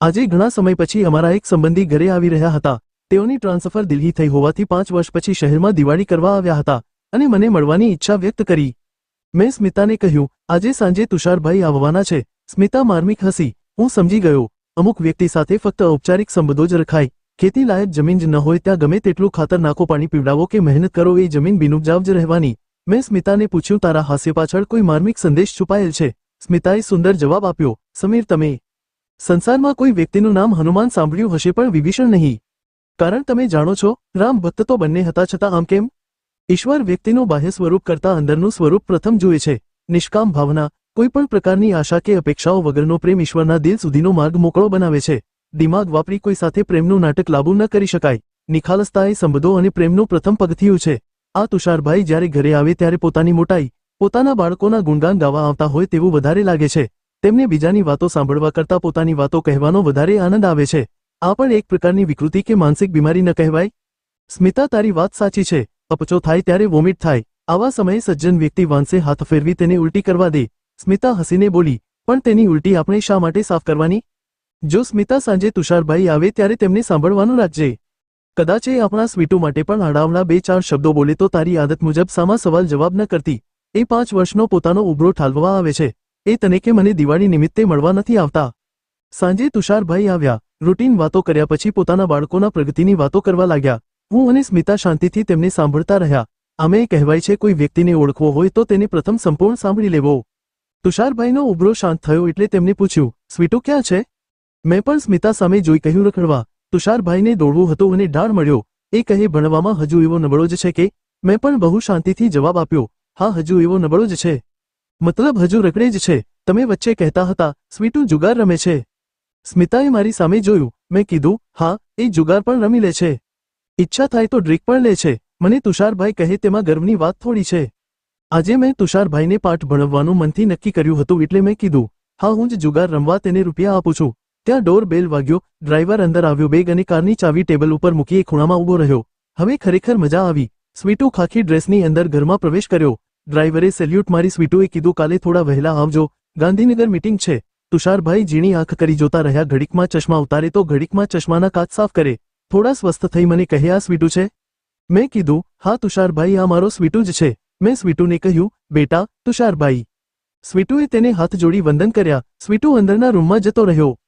આજે ઘણા સમય પછી અમારા એક સંબંધી ઘરે આવી રહ્યા હતા. તેઓની ટ્રાન્સફર દિલ્હી થઈ હોવાથી પાંચ વર્ષ પછી શહેરમાં દિવાળી કરવા આવ્યા હતા અને મને મળવાની ઈચ્છા વ્યક્ત કરી. મેં સ્મિતાને કહ્યું, આજે સાંજે તુષારભાઈ આવવાના છે. સ્મિતા માર્મિક હસી. હું સમજી ગયો. અમુક વ્યક્તિ સાથે ફક્ત ઔપચારિક સંબંધો જ રખાય. ખેતી લાયક જમીન જ ન હોય ત્યાં ગમે તેટલું ખાતર નાખો, પાણી પીવડાવો કે મહેનત કરો, એ જમીન બિનુપજાવ જ રહેવાની. મેં સ્મિતાને પૂછ્યું, તારા હાસ્ય પાછળ કોઈ માર્મિક સંદેશ છુપાયેલ છે? સ્મિતાએ સુંદર જવાબ આપ્યો, સમીર, તમે સંસારમાં કોઈ વ્યક્તિનું નામ હનુમાન સાંભળ્યું હશે પણ વિભીષણ નહીં. કારણ તમે જાણો છો, રામ ભક્ત તો બંને હતા છતાં આમ કેમ? ઈશ્વર વ્યક્તિનું બાહ્ય સ્વરૂપ કરતાં અંદરનું સ્વરૂપ પ્રથમ જુએ છે. નિષ્કામ ભાવના, કોઈ પણ પ્રકારની આશા કે અપેક્ષાઓ વગરનો પ્રેમ ઈશ્વરના દિલ સુધીનો માર્ગ મોકળો બનાવે છે. દિમાગ વાપરી કોઈ સાથે પ્રેમનું નાટક લાગુ ન કરી શકાય. નિખાલસતા એ સંબંધો અને પ્રેમનું પ્રથમ પગથિયું છે. આ તુષારભાઈ જ્યારે ઘરે આવે ત્યારે પોતાની મોટાઈ, પોતાના બાળકોના ગુણગાન ગાવા આવતા હોય તેવું વધારે લાગે છે. તેમને બીજાની વાતો સાંભળવા કરતાં પોતાની વાતો કહેવાનો વધારે આનંદ આવે છે. આ પણ એક પ્રકારની વિકૃતિ કે માનસિક બીમારી ન કહેવાય? સ્મિતા, તારી વાત સાચી છે. અપચો થાય ત્યારે વોમિટ થાય. આવા સમયે સજ્જન વ્યક્તિ વાંસે હાથ ફેરવી તેને ઉલટી કરવા દે. સ્મિતા હસીને બોલી, પણ તેની ઉલટી આપણે શા માટે સાફ કરવાની? જો સ્મિતા સાંજે તુષારભાઈ આવે ત્યારે તેમને સાંભળવાનું રાખજે કદાચ એ આપણા સ્વીટુ માટે પણ આડાવડા બે ચાર શબ્દો બોલે તો તારી આદત મુજબ સામા સવાલ જવાબ ન કરતી. એ પાંચ વર્ષનો પોતાનો ઉભરો ઠાલવવા આવે છે. એ તને કે મને દિવાળી નિમિત્તે મળવા નથી આવતા. સાંજે તુષારભાઈ આવ્યા, રૂટીન વાતો કર્યા પછી પોતાના બાળકોના પ્રગતિની વાતો કરવા લાગ્યા. હું અને સ્મિતા શાંતિથી તેમને સાંભળતા રહ્યા. આમે કહેવાય છે કોઈ વ્યક્તિને ઓળખવો હોય તો તેને પ્રથમ સંપૂર્ણ સાંભળી લેવો. તુષારભાઈનો ઉભરો શાંત થયો એટલે તેમને પૂછ્યું, સ્વીટો ક્યાં છે? મેં પણ સ્મિતા સામે જોઈ કહ્યું, રખડવા. તુષારભાઈને દોડવું હતું અને ડાળ મળ્યો. એ કહે, ભણવામાં હજુ એવો નબળો જ છે કે? મેં પણ બહુ શાંતિથી જવાબ આપ્યો, હા, હજુ એવો નબળો જ છે. મતલબ હજુ રકડે જ છે. તમે વચ્ચે કહેતા હતા, સ્વીટુ જુગાર રમે છે. સ્મિતાએ મારી સામે જોયું. મેં કીધું, હા, એ જુગાર પણ રમી લે છે. ઈચ્છા થાય તો ડ્રિક પણ લે છે. મને તુષારભાઈ કહે તેમાં ગર્વની વાત થોડી છે. આજે મેં તુષારભાઈને પાઠ ભણવવાનું મનથી નક્કી કર્યું હતું એટલે મેં કીધું, હા, હું જ જુગાર રમવા તેને રૂપિયા આપું છું. ત્યાં ડોર બેલ વાગ્યો. ડ્રાઈવર અંદર આવ્યો. બેગ અને કારની ચાવી ટેબલ ઉપર મૂકી એ ખૂણામાં ઊભો રહ્યો. હવે ખરેખર મજા આવી. સ્વીટુ ખાખી ડ્રેસની અંદર ઘરમાં પ્રવેશ કર્યો. ડ્રાઈવરે સેલ્યુટ મારી સ્વીટુએ કીધું, કાલે થોડા વહેલા આવજો. ગાંધીનગર મીટિંગ છે. તુષારભાઈ ઝીણી આંખ કરી જોતા રહ્યા, ઘડીકમાં ચશ્મા ઉતારે તો ઘડીકમાં ચશ્માના કાચ સાફ કરે. થોડા સ્વસ્થ થઈ મને કહે, આ સ્વીટુ છે? મેં કીધું, હા તુષારભાઈ, આ મારો સ્વીટુ જ છે. મેં સ્વીટુને કહ્યું, બેટા, તુષારભાઈ. સ્વીટુએ તેને હાથ જોડી વંદન કર્યા. સ્વીટુ અંદરના રૂમમાં જતો રહ્યો.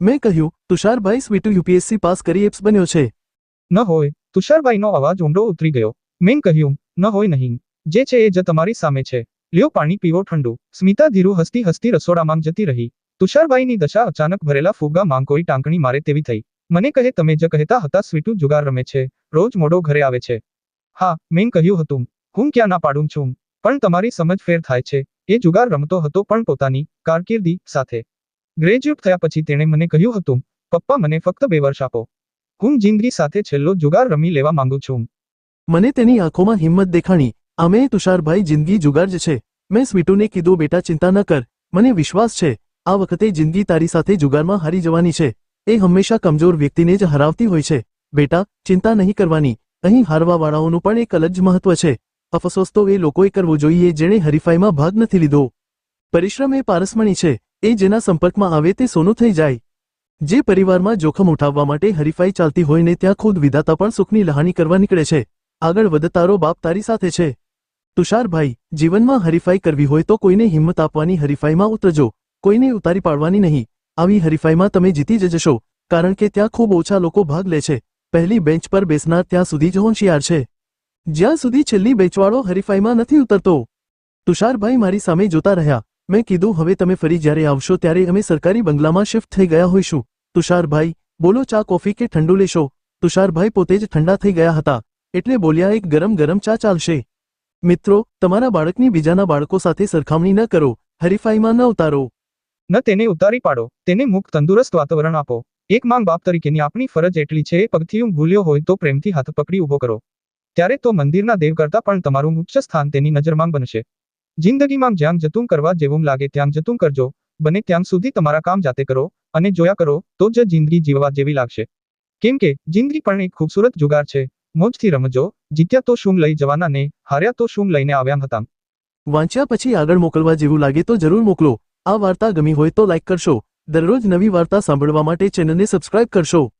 મેં કહ્યું, તુષારભાઈ, સ્વીટુ યુપીએસસી પાસ કરી એપ્સ બન્યો છે. ન હોય. તુષારભાઈનો અવાજ ઊંડો ઉતરી ગયો. મેં કહ્યું, ન હોય નહીં. જે છે એ જ તમારી સામે છે. લ્યો પાણી પીવો ઠંડુ. સ્મિતા ધીરુ હસતી હસતી રસોડામાં જતી રહી. તુષારભાઈની દશા અચાનક ભરેલા ફુગ્ગા માંગ કોઈ ટાંકણી મારે તેવી થઈ. મને કહે, તમે જ કહેતા હતા સ્વીટુ જુગાર રમે છે. રોજ મોડો ઘરે આવે છે. હા, મેં કહ્યું, હતું. હું ક્યાં ના પાડું છું. પણ તમારી સમજ ફેર થાય છે. એ જુગાર રમતો હતો પણ પોતાની કારકિર્દી સાથે. ગ્રેજ્યુએટ થયા પછી તેણે મને કહ્યું હતું, પપ્પા, મને ફક્ત બે વર્ષ આપો. હું જિંદગી સાથે છેલ્લો જુગાર રમી લેવા માંગુ છું. મને તેની આંખોમાં હિંમત દેખાણી આમે તુષારભાઈ જિંદગી જુગાર જ છે. મેં સ્વીટુને કીધું, બેટા, ચિંતા ન કર. મને વિશ્વાસ છે. આ વખતે જિંદગી તારી સાથે જુગારમાં હારી જવાની છે. એ હંમેશા કમજોર વ્યક્તિને જ હરાવતી હોય છે. બેટા, ચિંતા નહીં કરવાની. અહીં હારવાવાળાઓનું પણ એક અલગ જ મહત્વ છે. અફસોસ તો એ લોકોએ કરવો જોઈએ જેણે હરીફાઈમાં ભાગ નથી લીધો. પરિશ્રમ એ પારસમણી છે. એ જેના સંપર્કમાં આવે તે સોનું થઈ જાય. જે પરિવારમાં જોખમ ઉઠાવવા માટે હરીફાઈ ચાલતી હોય ને ત્યાં ખુદ વિધાતા પણ સુખની લહાણી કરવા નીકળે છે. આગળ વધતારો બાપ તારી સાથે છે. તુષારભાઈ, જીવનમાં હરીફાઈ કરવી હોય તો કોઈને હિંમત આપવાની હરીફાઈમાં ઉતરજો. કોઈને ઉતારી પાડવાની નહીં. આવી હરીફાઈમાં તમે જીતી જ જશો, કારણ કે ત્યાં ખૂબ ઓછા લોકો ભાગ લે છે. પહેલી બેન્ચ પર બેસનાર ત્યાં સુધી જ હોશિયાર છે. જ્યાં સુધી છેલ્લી બેચવાળો હરીફાઈમાં નથી ઉતરતો. તુષારભાઈ મારી સામે જોતા રહ્યા. મેં કીધું, હવે તમે ફરી જ્યારે આવશો ત્યારે અમે સરકારી બંગલામાં શિફ્ટ થઈ ગયા હોઈશું. તુષારભાઈ, બોલો ચા, કોફી કે ઠંડુ લેશો? તુષારભાઈ પોતે જ ઠંડા થઈ ગયા હતા. એટલે બોલ્યા, એક ગરમ ગરમ ચા ચાલશે. મિત્રો, તમારા બાળકની બીજાના બાળકો સાથે સરખામણી ન કરો, હરીફાઈમાં ન ઉતારો. ન તેને ઉતારી પાડો, તેને મુક્ત, તંદુરસ્ત વાતાવરણ આપો. એક માંગ બાપ તરીકેની આપણી ફરજ એટલી છે, પગથિયું ભૂલ્યો હોય તો પ્રેમથી હાથ પકડી ઊભો કરો. ત્યારે તો મંદિરના દેવ કરતાં પણ તમારું ઉચ્ચ સ્થાન તેની નજરમાં બનશે. જિંદગીમાં જ્યાં જતું કરવા જેવું લાગે ત્યાં જતું કરજો, બને ત્યાં સુધી તમારા કામ જાતે કરો અને જોયા કરો, તો જ જિંદગી જીવવા જેવી લાગશે. કેમ કે, જિંદગી પણ એક ખૂબસૂરત જુગાર છે. મોજથી રમજો. જીત્યા તો શું લઈ જવાના ને હાર્યા તો શું લઈને આવ્યા હતા? વાંચ્યા પછી આગળ મોકલવા જેવું લાગે તો જરૂર મોકલો. આ વાર્તા ગમી હોય તો લાઇક કરશો. દરરોજ નવી વાર્તા સાંભળવા માટે ચેનલને સબસ્ક્રાઇબ કરશો.